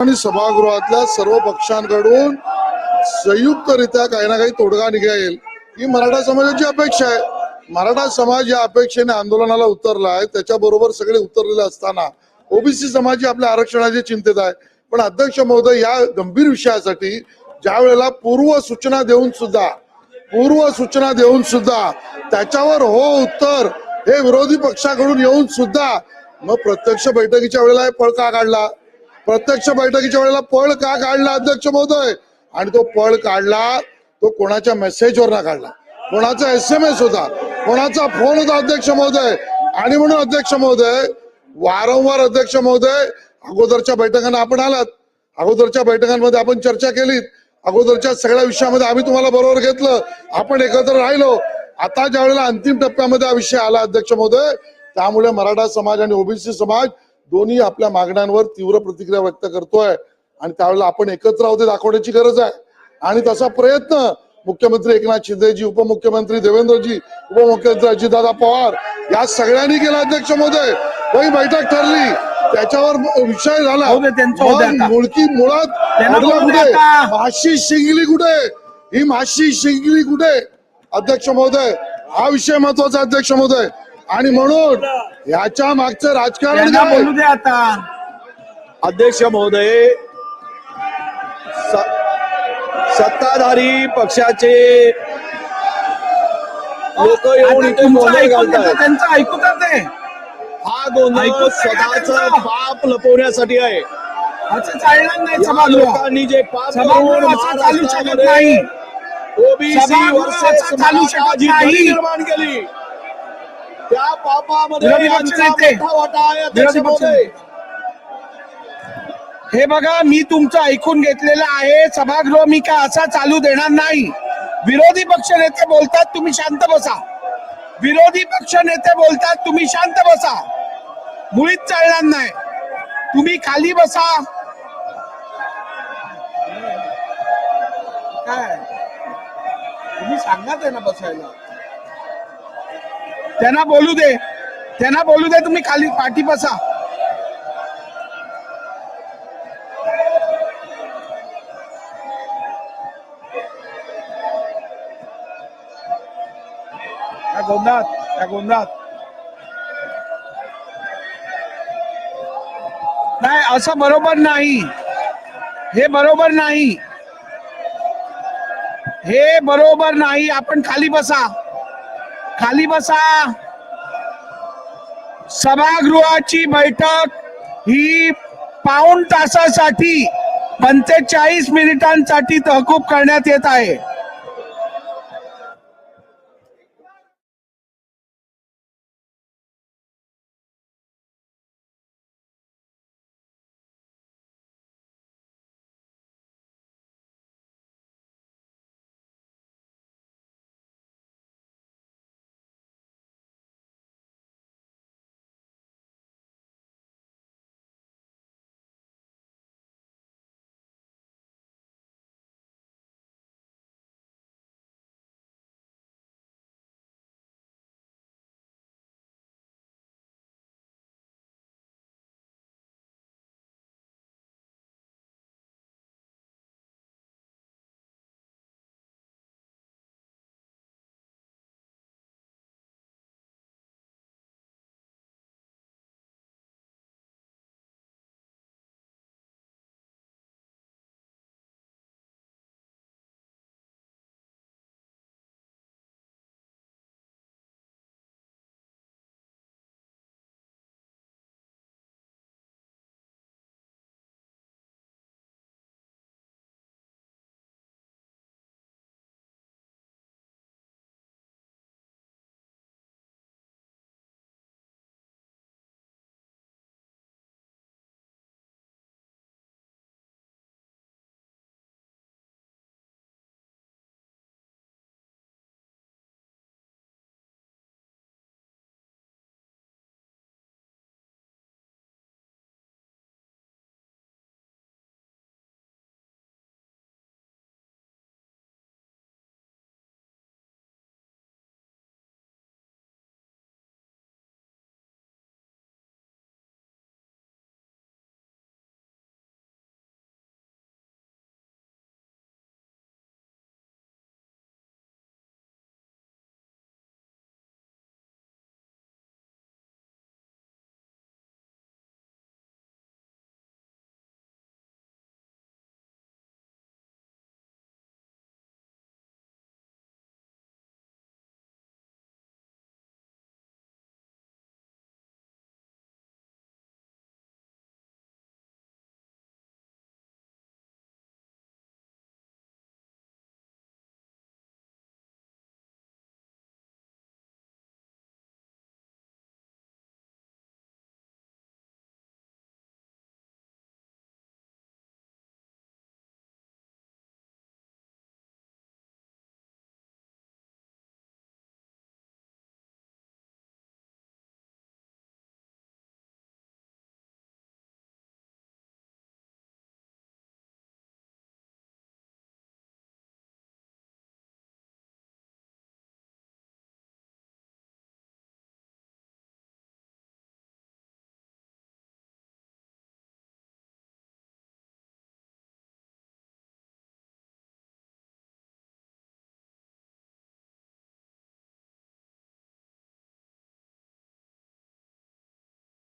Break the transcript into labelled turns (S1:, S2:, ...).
S1: आणि सभागृहातल्या सर्व पक्षांकडून संयुक्तरित्या काही ना काही तोडगा निघेल ही मराठा समाजाची अपेक्षा आहे. मराठा समाज या अपेक्षेने आंदोलनाला उतरला आहे. त्याच्याबरोबर सगळे उतरलेले असताना ओबीसी समाज आपल्या आरक्षणाची चिंतेत आहे. पण अध्यक्ष महोदय या गंभीर विषयासाठी ज्या वेळेला पूर्व सूचना देऊन सुद्धा पूर्व सूचना देऊन सुद्धा त्याच्यावर हो उत्तर हे विरोधी पक्षाकडून येऊन सुद्धा मग प्रत्यक्ष बैठकीच्या वेळेला हे पळ का काढला. प्रत्यक्ष बैठकीच्या वेळेला पळ का काढला अध्यक्ष महोदय? आणि तो पळ काढला तो कोणाच्या मेसेजवर ना काढला. कोणाचा एस एम एस होता कोणाचा फोन होता अध्यक्ष महोदय? आणि म्हणून अध्यक्ष महोदय वारंवार अध्यक्ष महोदय अगोदरच्या बैठकांना आपण आलात. अगोदरच्या बैठकांमध्ये आपण चर्चा केलीत. अगोदरच्या सगळ्या विषयामध्ये आम्ही तुम्हाला बरोबर घेतलं. आपण एकत्र राहिलो. आता ज्या वेळेला अंतिम टप्प्यामध्ये हा विषय आला अध्यक्ष महोदय त्यामुळे मराठा समाज आणि ओबीसी समाज दोन्ही आपल्या मागण्यांवर तीव्र प्रतिक्रिया व्यक्त करतोय. आणि त्यावेळेला आपण एकत्र आहोत दाखवण्याची गरज आहे. आणि तसा प्रयत्न मुख्यमंत्री एकनाथ शिंदेजी उपमुख्यमंत्री देवेंद्रजी उपमुख्यमंत्री अजितदादा पवार या सगळ्यांनी केला अध्यक्ष महोदय. ही बैठक ठरली. त्याच्यावर विषय झाला. मुळकी मुळात कुठे. माशी शिंगली कुठे? ही माशी शिंगली कुठे? अध्यक्ष महोदय हा विषय महत्त्वाचा अध्यक्ष महोदय. आणि म्हणून याच्या मागचं राजकारण
S2: बोलू दे आता.
S3: अध्यक्ष महोदय सत्ताधारी पक्षाचे लोक येऊन इथे गोंधळ घालतात
S2: त्यांचं ऐकू तर ते
S3: हा गोंधळ स्वतःच. पाप लपवण्यासाठी आहे.
S2: असं चालणार नाही सभागृह.
S3: लोकांनी जे पाप
S2: चालू शकत नाही.
S3: ओबीसी
S2: चालू शकत नाही.
S3: निर्माण केली. त्या पापामध्ये वाटा आहे अध्यक्ष महोदय
S2: हे बघा मी तुमचं ऐकून घेतलेलं आहे. सभागृह मी काय असा चालू देणार नाही. विरोधी पक्ष नेते बोलतात तुम्ही शांत बसा. विरोधी पक्ष नेते बोलतात तुम्ही शांत बसा. मुळीच चालणार नाही. तुम्ही खाली बसा. काय? तुम्ही सांगा त्यांना बसायला. त्यांना बोलू दे. त्यांना बोलू दे, तुम्ही खाली पाठी बसा. गोंधळात त्या गोंधळात. नाही, असं बरोबर नाही. हे बरोबर नाही. हे बरोबर नाही. आपण खाली बसा. खाली बसा. सभागृहाची बैठक ही पाऊण तासासाठी पंचेचाळीस मिनिटांसाठी तहकूब करण्यात येत आहे.